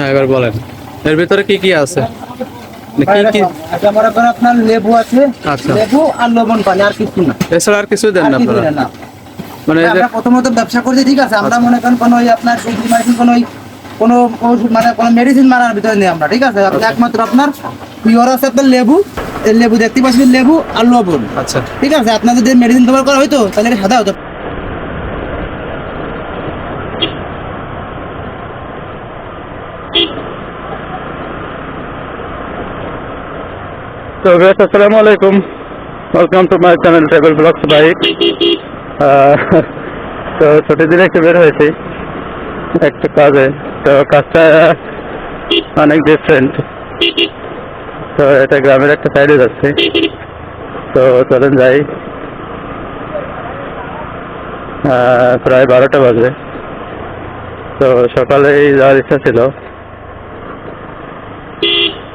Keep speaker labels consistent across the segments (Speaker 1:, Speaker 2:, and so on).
Speaker 1: হ্যাঁ এবার বলেন। এর ভিতরে কি কি আছে? মানে
Speaker 2: আপনার লেবু আছে
Speaker 1: আচ্ছা।
Speaker 2: লেবু আর লবণ পানি আর কিছু না।
Speaker 1: এছাড়া আর কিছু দেন না আপনারা?
Speaker 2: না, না।
Speaker 1: মানে
Speaker 2: আমরা প্রথমত ব্যবসা করছি ঠিক আছে? আমরা
Speaker 1: আচ্ছা।
Speaker 2: মনে করেন কোনো আপনার সবজি কোনো কোনো ওষুধ মানে কোনো মেডিসিন মারার ভিতরে নেই আমরা ঠিক আছে? আপনি একমাত্র আপনার পিওর আছে আপনার লেবু এই লেবু দেখতে পাচ্ছেন লেবু আর লবণ।
Speaker 1: আচ্ছা।
Speaker 2: ঠিক আছে? আপনার যদি মেডিসিন ব্যবহার করা হয়তো তাহলে সাদা হতো।
Speaker 3: তো বেশ আসসালামু আলাইকুম। Welcome to my channel table blogs bike তো ছুটির দিনে একটু বের হয়েছি। একটা কাজে। তো কাজটা অনেক ডিফারেন্ট তো এটা গ্রামের একটা সাইডে যাচ্ছে। তো চলেন যাই। প্রায় বারোটা বাজে। তো সকালেই যাওয়ার ইচ্ছা ছিল।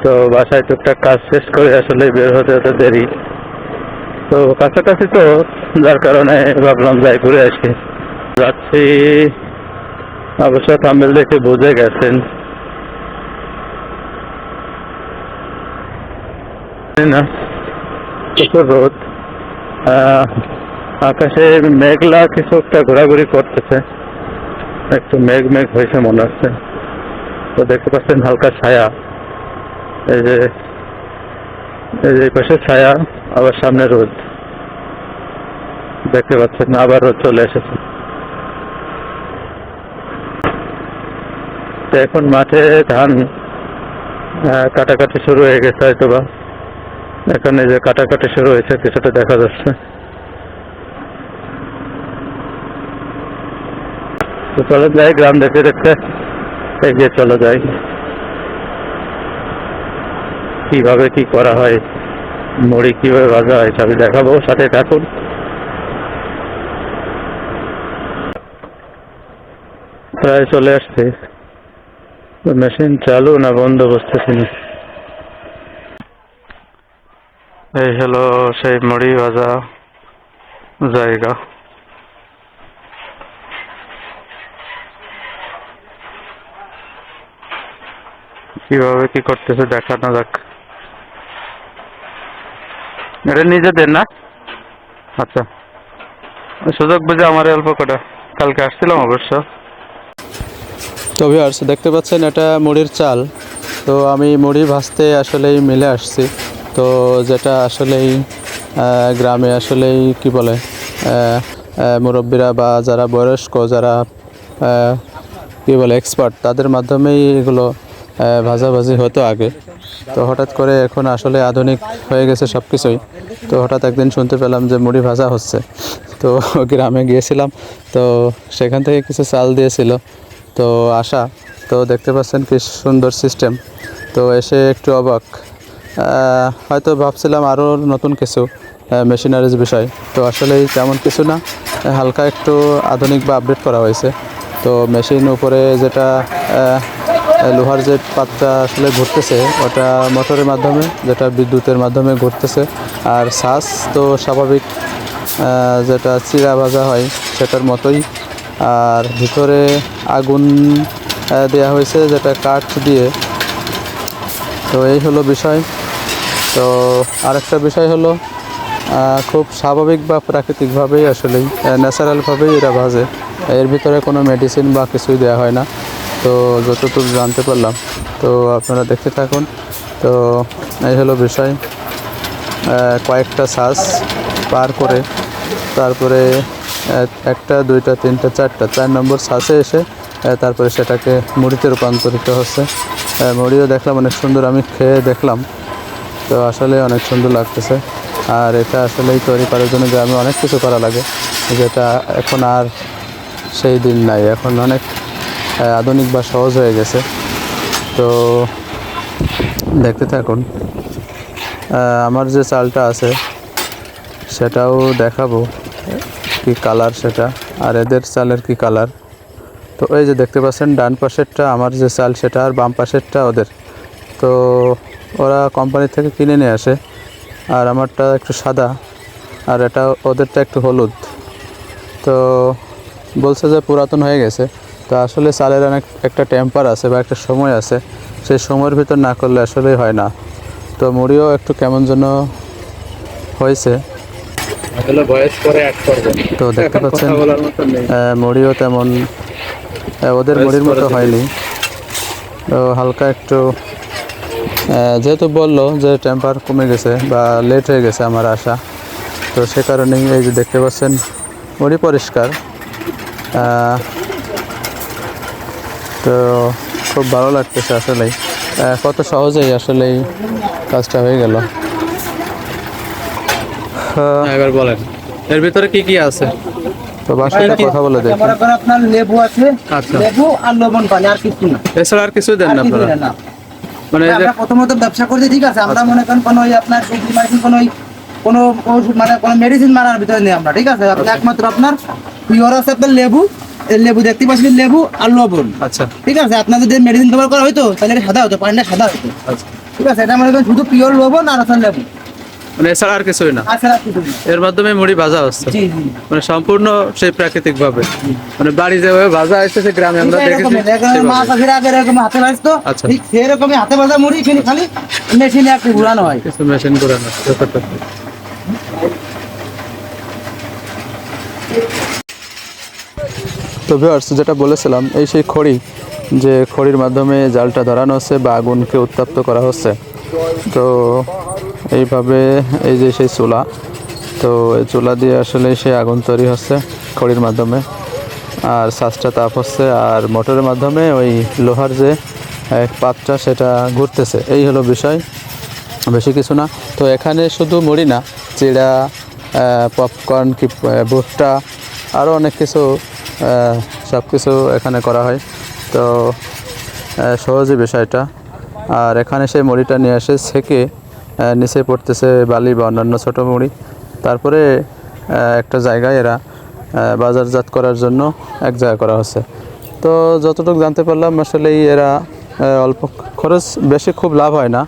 Speaker 3: তো বাসায় টুকটাক কাজ শেষ করে আসলে বের হতে হতে দেরি। তো কাছাকাছি তো, যার কারণে ভাবলাম যাই ঘুরে আসি। যাচ্ছি, অবশ্য তামিল দেখে বুঝে গেছেন। না রোদ। আকাশে মেঘলা কিছু একটা ঘোরাঘুরি করতেছে। একটু মেঘ মেঘ হয়েছে মনে হচ্ছে। তো দেখতে পাচ্ছেন হালকা ছায়া। এই যে এই যে এই পাশে ছায়া, আবার সামনে রোদ। দেখতে পাচ্ছেন আবার রোদ চলে এসেছে। এখন মাঠে ধান কাটাকাটি শুরু হয়ে গেছে হয়তো বা এখানে যে কাটাকাটি শুরু হয়েছে, কিছুটা দেখা যাচ্ছে। চলে যাই, গ্রাম দেখতে দেখতে এগিয়ে চলে যাই। কীভাবে কি করা হয়, মুড়ি কীভাবে ভাজা হয় সবই দেখাবো সাথে থাকুন। প্রায় চলে আসছে। মেশিন চালু না বন্ধ বুঝতেছি এই হলো সেই মুড়ি ভাজা জায়গা। কীভাবে কি করতেছে দেখানো যাক। এটা নিজেদের না। আচ্ছা। সুযোগ বুঝে আমার অল্প কটা। কালকে আসছিলাম অবশ্য।
Speaker 1: তো ভিউয়ার্স দেখতে পাচ্ছেন এটা মুড়ির চাল। তো আমি মুড়ি ভাজতে আসলেই মিলে আসছি। তো যেটা আসলেই গ্রামে আসলেই কি বলে মুরব্বীরা বা যারা বয়স্ক যারা কি বলে এক্সপার্ট তাদের মাধ্যমেই এগুলো ভাজাভাজি হতো আগে। তো হঠাৎ করে এখন আসলে আধুনিক হয়ে গেছে সব কিছুই তো হঠাৎ একদিন শুনতে পেলাম যে মুড়ি ভাজা হচ্ছে। তো গ্রামে গিয়েছিলাম, তো সেখান থেকে কিছু চাল দিয়েছিল। তো আসা তো দেখতে পাচ্ছেন কি সুন্দর সিস্টেম তো এসে একটু অবাক। হয়তো ভাবছিলাম আরও নতুন কিছু মেশিনারিজ বিষয়। তো আসলে তেমন কিছু না, হালকা একটু আধুনিক বা আপডেট করা হয়েছে। তো মেশিন উপরে যেটা লোহার যে পাতটা আসলে ঘুরতেছে, ওটা মোটরের মাধ্যমে, যেটা বিদ্যুতের মাধ্যমে ঘুরতেছে। আর শ্বাস তো স্বাভাবিক যেটা চিরা ভাজা হয়, সেটার মতোই। আর ভিতরে আগুন দেয়া হয়েছে, যেটা কাঠ দিয়ে। তো এই হলো বিষয়। তো আরেকটা বিষয় হলো খুব স্বাভাবিক বা প্রাকৃতিকভাবেই আসলেই ন্যাচারালভাবেই এরা ভাজে। এর ভিতরে কোনো মেডিসিন বা কিছুই দেওয়া হয় না। তো যতটুকু জানতে পারলাম, তো আপনারা দেখতে থাকুন। তো এই হলো বিষয় কয়েকটা শ্বাস পার করে, তারপরে একটা, দুইটা, তিনটা, চারটা, চার নম্বর শ্বাসে এসে তারপরে সেটাকে মুড়িতে রূপান্তরিত হচ্ছে। মুড়িও দেখলাম অনেক সুন্দর, আমি খেয়ে দেখলাম। তো আসলে অনেক সুন্দর লাগতেছে। আর এটা আসলেই তৈরি করার জন্য গ্রামে অনেক কিছু করা লাগে, যেটা এখন আর সেই দিন নাই। এখন অনেক আধুনিক বা সহজ হয়ে গেছে। তো দেখতে থাকুন। আমার যে চালটা আছে, সেটাও দেখাবো। কি কালার সেটা? আর এদের চালের কি কালার? তো এই যে দেখতে পাচ্ছেন, ডান পাশেরটা আমার যে চাল সেটা আর বাম পাশেরটা ওদের। তো ওরা কোম্পানি থেকে কিনে নিয়ে আসে। আর আমারটা একটু সাদা, আর এটা ওদেরটা একটু হলুদ। তো বলছে যে পুরাতন হয়ে গেছে। তো আসলে চালের অনেক একটা টেম্পার আছে বা একটা সময় আছে সেই সময়ের ভিতর না করলে আসলেই হয় না। তো মুড়িও একটু কেমন যেন হয়েছে।
Speaker 3: আসলে
Speaker 1: তো দেখতে পাচ্ছেন মুড়িও তেমন ওদের মুড়ির মতো হয়নি। তো হালকা একটু যেহেতু বলল যে টেম্পার কমে গেছে বা লেট হয়ে গেছে আমার আসা তো সে কারণেই এই যে দেখতে পাচ্ছেন মুড়ি পরিষ্কার। তো খুব ভালো লাগতেছে আসলেই। কত সহজেই আসলেই কাজটা হয়ে গেল। এবার বলেন এর ভিতরে কি কি আছে? তো বাসায় কথা বলে দেখি।
Speaker 2: আপনার লেবু আছে
Speaker 1: আচ্ছা।
Speaker 2: লেবু আর লবণ পানি আর কিছু না।
Speaker 1: এছাড়া আর কিছু দেন না আপনারা? মানে
Speaker 2: আমরা প্রথমত ব্যবসা করছি ঠিক আছে?
Speaker 1: আচ্ছা।
Speaker 2: আমরা মনে করেন কোনো আপনার মেডিসিন কোনো ওই কোনো ওষুধ মানে কোনো মেডিসিন মারার ভিতরে নেই আমরা ঠিক আছে?
Speaker 1: আচ্ছা।
Speaker 2: আপনি একমাত্র আপনার পিওর আছে আপনার লেবু লেবু দেখতে পাচ্ছেন লেবু আর লবণ।
Speaker 1: আচ্ছা।
Speaker 2: ঠিক আছে? আপনার যদি মেডিসিন ব্যবহার করা হয়তো তাহলে এটা সাদা হতো পানিটা সাদা হতো।
Speaker 1: আচ্ছা।
Speaker 2: ঠিক আছে? এটা মনে করেন শুধু পিওর লবণ আর আপনার লেবু।
Speaker 1: মানে এছাড়া আর কিছুই না? এর মাধ্যমে মুড়ি ভাজা হচ্ছে। মানে সম্পূর্ণ সেই প্রাকৃতিক ভাবে মানে বাড়ি যেভাবে ভাজা আসতেছে গ্রামে আমরা দেখেছি
Speaker 2: আগে এরকম হাতে ভাজতো
Speaker 1: আচ্ছা।
Speaker 2: ঠিক সেরকমই হাতে ভাজা মুড়ি খালি মেশিনে একটু ঘুরানো হয়।
Speaker 1: কিছু মেশিন ঘুরানো ব্যাপারটা তো ভিউয়ার্স যেটা বলেছিলাম, এই সেই খড়ি, যে খড়ির মাধ্যমে জালটা ধরানো হচ্ছে বা আগুনকে উত্তপ্ত করা হচ্ছে। তো এইভাবে এই যে সেই চুলা, তো এই চুলা দিয়ে আসলে সেই আগুন তৈরি হচ্ছে খড়ির মাধ্যমে। আর শ্বাসটা তাপ হচ্ছে, আর মোটরের মাধ্যমে ওই লোহার যে এক পাতটা সেটা ঘুরতেছে। এই হলো বিষয়, বেশি কিছু না। তো এখানে শুধু মুড়ি না, চিড়া পপকর্ন কি ভুট্টা আরও অনেক কিছু সব কিছু এখানে করা হয়। তো সহজই বিষয়টা। আর এখানে সেই মুড়িটা নিয়ে আসে ছেঁকে নিচে পড়তেছে বালি বা অন্যান্য ছোটো মুড়ি। তারপরে একটা জায়গায় এরা বাজারজাত করার জন্য এক জায়গা করা হচ্ছে। তো, যতটুকু জানতে পারলাম আসলে এরা অল্প খরচ, বেশি খুব লাভ হয় না।